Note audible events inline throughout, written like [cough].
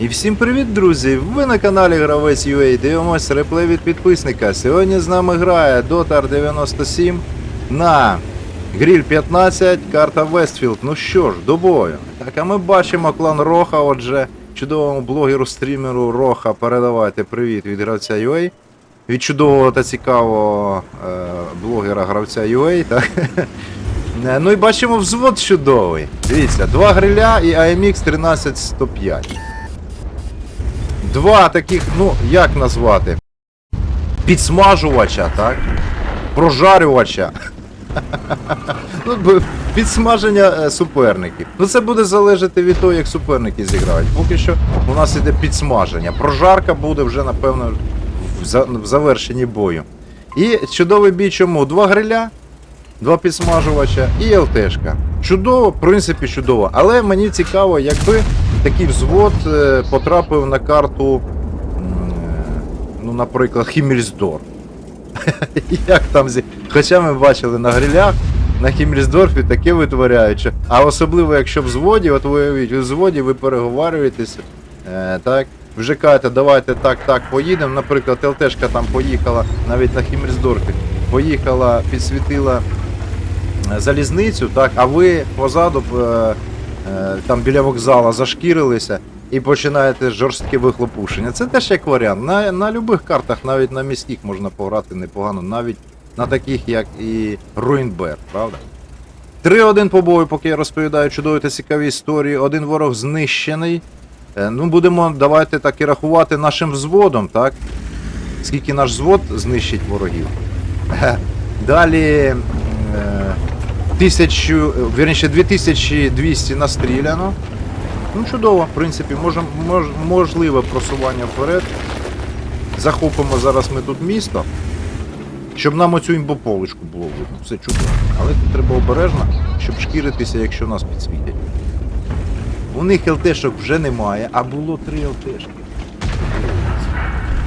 І всім привіт, друзі! Ви на каналі Гравець UA. Дивимось реплей від підписника. Сьогодні з нами грає Дотар 97 на Гріль 15, карта Вестфілд. Ну що ж, до бою. Так, а ми бачимо клан Роха, отже, чудовому блогеру стрімеру Роха. Передавайте привіт від гравця UA. Від чудового та цікавого е, блогера гравця UA, так? [laughs] Ну і бачимо взвод чудовий. Дивіться, два гриля і AMX 13105. Два таких, ну, як назвати? Підсмажувача, так? Прожарювача. [laughs] Ну, Підсмаження е, суперників. Ну це буде залежати від того, як суперники зіграють. Поки що у нас іде підсмаження. Прожарка буде вже, напевно, в завершенні бою. І чудовий бій чому? Два гриля, два підсмажувача і ЛТшка. Чудово, в принципі, чудово. Але мені цікаво, якби такий взвод е, потрапив на карту, е, ну, наприклад, Хіммельсдорф. [laughs] Як там зі. Хоча ми бачили на грилях, на Хіммельсдорфі таке витворяють. що- А особливо, якщо в взводі, от уявіть, у взводі ви переговарюєтеся, е, так, вже кажете, давайте так, так, поїдемо. Наприклад, ЛТшка там поїхала, навіть на Хіммельсдорфі, поїхала, підсвітила залізницю, так, а ви позаду там біля вокзала зашкірилися і починаєте жорстке вихлопушення. Це теж як варіант. На, на любих картах, навіть на міських можна пограти непогано, навіть на таких, як і Руінбер, правда? 3-1 по бою, поки я розповідаю чудові та цікаві історії. Один ворог знищений. Е, Ну, будемо давайте так і рахувати нашим взводом, так? Скільки наш взвод знищить ворогів. Е, Далі е, тисячу, вірніше 2200 настріляно. Ну, чудово, в принципі, можем, мож, можливе просування вперед. Захопимо зараз ми тут місто, щоб нам оцю імбополочку було видно. Все чудово. Але тут треба обережно, щоб шкіритися, якщо нас підсвітять. У них ЛТшок вже немає, а було три ЛТшки.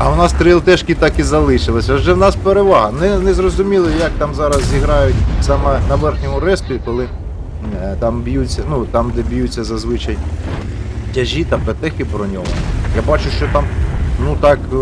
А у нас три ЛТшки так і залишилися. Вже в нас перевага. Не, не зрозуміло, як там зараз зіграють саме на верхньому респі, коли е, там б'ються, ну там, де б'ються зазвичай тяжі та петехи броньовані. Я бачу, що там, ну так, е,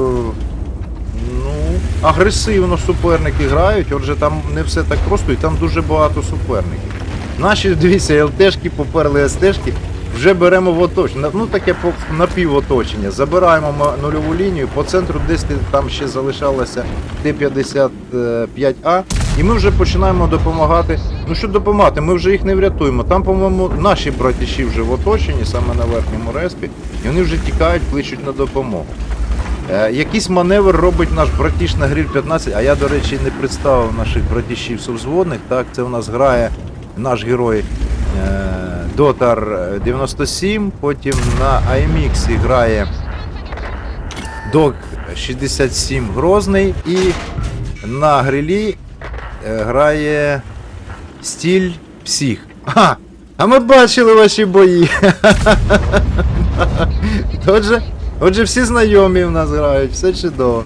ну, агресивно суперники грають, отже там не все так просто і там дуже багато суперників. Наші, дивіться, ЛТшки поперли СТшки, вже беремо в оточення, ну таке по напівоточення. Забираємо нульову лінію, по центру десь там ще залишалося Т-55А, і ми вже починаємо допомагати. Ну що допомагати, ми вже їх не врятуємо. Там, по-моєму, наші братіші вже в оточенні, саме на верхньому респі, і вони вже тікають, кличуть на допомогу. Е, якийсь маневр робить наш братіш на гриль 15, а я, до речі, не представив наших братішів совзводних. Так, це у нас грає наш герой е, Дотар 97, потім на IMX грає Док 67 Грозний і на грилі е, грає Стіль Псих. А, а ми бачили ваші бої. [laughs] Отже, отже, всі знайомі в нас грають, все чудово.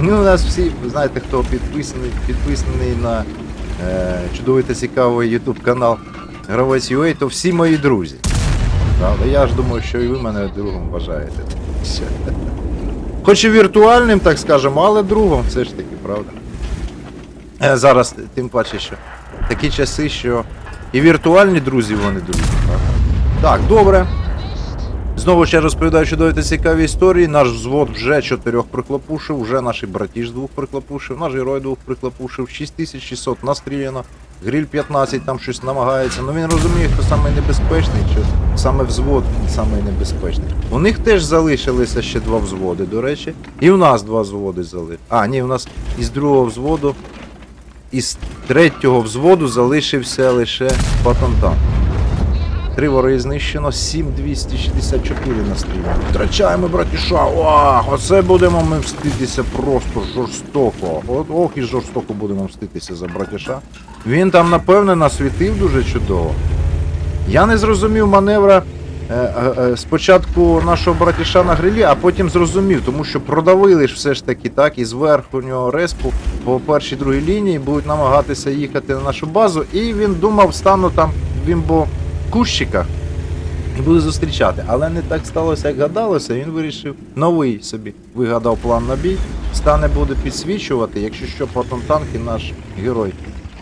Ну, у нас всі, знаєте, хто підписаний, підписаний на е, чудовий та цікавий YouTube канал Гравець UA, то всі мої друзі. Правда, я ж думаю, що і ви мене другом вважаєте. Хоч і віртуальним, так скажемо, але другом все ж таки, правда. Е, Зараз, тим паче, що такі часи, що і віртуальні друзі вони друзі, правда. Так, добре. Знову ще розповідаю чудові та цікаві історії. Наш взвод вже чотирьох приклопушив, вже наш братіж двох приклопушив, наш герой двох приклопушив, 6600 настріляно, гриль 15 там щось намагається. Ну він розуміє, хто саме небезпечний, що саме взвод саме небезпечний. У них теж залишилися ще два взводи, до речі. І у нас два взводи залишилися. А, ні, у нас із другого взводу, із третього взводу залишився лише патонтан. Три вори знищено, 7264 настріляно. Втрачаємо, братіша! Ах, оце будемо ми мститися просто жорстоко. От ох і жорстоко будемо мститися за братіша. Він там, напевне, насвітив дуже чудово. Я не зрозумів маневра е, е, е, спочатку нашого братіша на грилі, а потім зрозумів, тому що продавили ж все ж таки так із верхнього респу по першій другій лінії будуть намагатися їхати на нашу базу, і він думав, стану там в кущиках і буде зустрічати. Але не так сталося, як гадалося. Він вирішив новий собі вигадав план на бій. Стане буде підсвічувати, якщо що потім танки наш герой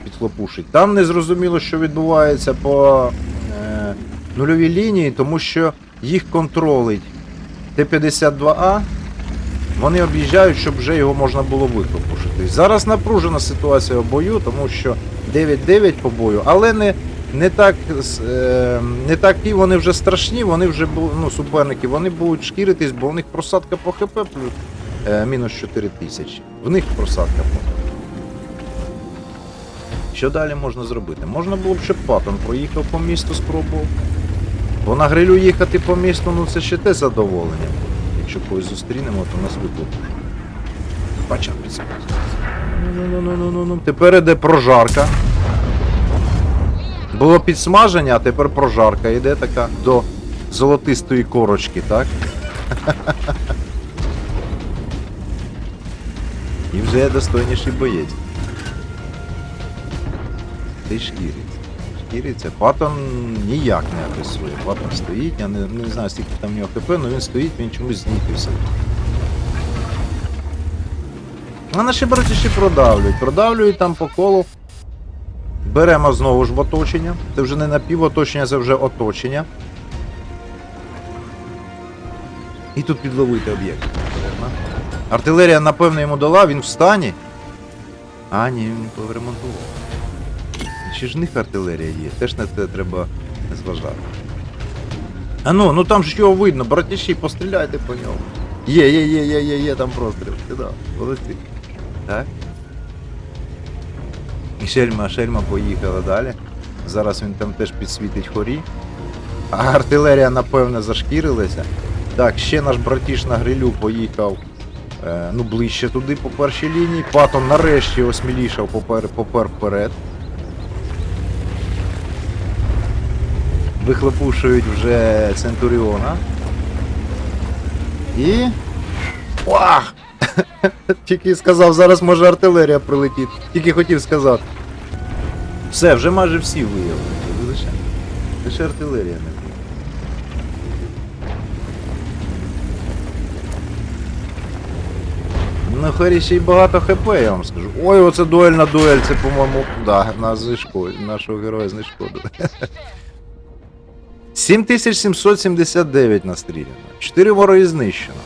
підхлопушить. Там не зрозуміло, що відбувається по е, нульовій лінії, тому що їх контролить Т-52А. Вони об'їжджають, щоб вже його можна було вихлопушити. Зараз напружена ситуація в бою, тому що 9-9 по бою, але не, не, так, с- е, не такі вони вже страшні, вони вже ну, суперники, вони будуть шкіритись, бо у них просадка по ХП е, мінус 4 тисячі. В них просадка по ХП. Що далі можна зробити? Можна було б, щоб Паттон проїхав по місту, спробував. Бо на грилю їхати по місту, ну це ще те задоволення. Якщо когось зустрінемо, то нас виклопушуть. Бачав Ну, ну, ну, ну, ну. Тепер іде прожарка. Було підсмаження, а тепер прожарка йде така до золотистої корочки, так? І вже є достойніший боєць. Ти шкіриться. Шкіриться. Паттон ніяк не агресує. Паттон стоїть, я не, не знаю, скільки там в нього ХП, але він стоїть, він чомусь знітився. А наші братіші продавлюють. Продавлюють там по колу. Беремо знову ж в оточення. Це вже не напівоточення, це вже оточення. І тут підловити об'єкт. Артилерія, напевно, йому дала, він в стані. А, ні, він поремонтував. Ще ж в них артилерія є, теж на це треба зважати. А ну, ну там ж його видно, братіші, постріляйте по ньому. Є, є, є, є, є, є, там простріл. Молодці. Так. І шельма, шельма поїхала далі. Зараз він там теж підсвітить хорі. А артилерія, напевне, зашкірилася. Так, ще наш братіш на грилю поїхав е, ну, ближче туди по першій лінії. Патон нарешті осмілішав попер, попер вперед. Вихлопушують вже Центуріона. І. Вах! [laughs] Тільки сказав, зараз може артилерія прилетить. Тільки хотів сказати. Все, вже майже всі виявили. Лише, лише артилерія не виявила. Ну, Харі ще й багато хп, я вам скажу. Ой, оце дуельна дуель, це, по-моєму, да, нас знешкодили, нашого героя знешкодили. [laughs] 7779 настріляно. 4 вороги знищено.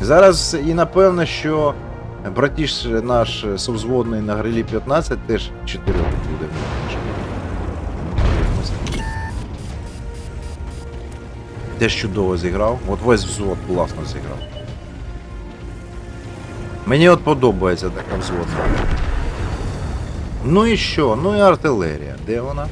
Зараз і напевно, що братіш наш совзводний на грилі 15 теж 4 буде. Теж чудово зіграв. От весь взвод класно зіграв. Мені от подобається така взводна. Ну і що? Ну і артилерія. Де вона?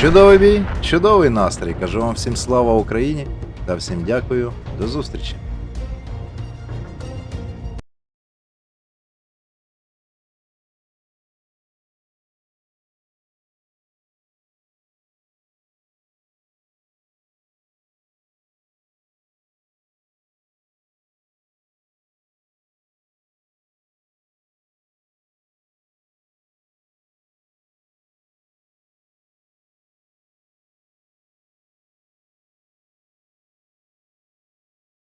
Чудовий бій, чудовий настрій. Кажу вам всім слава Україні та всім дякую. До зустрічі.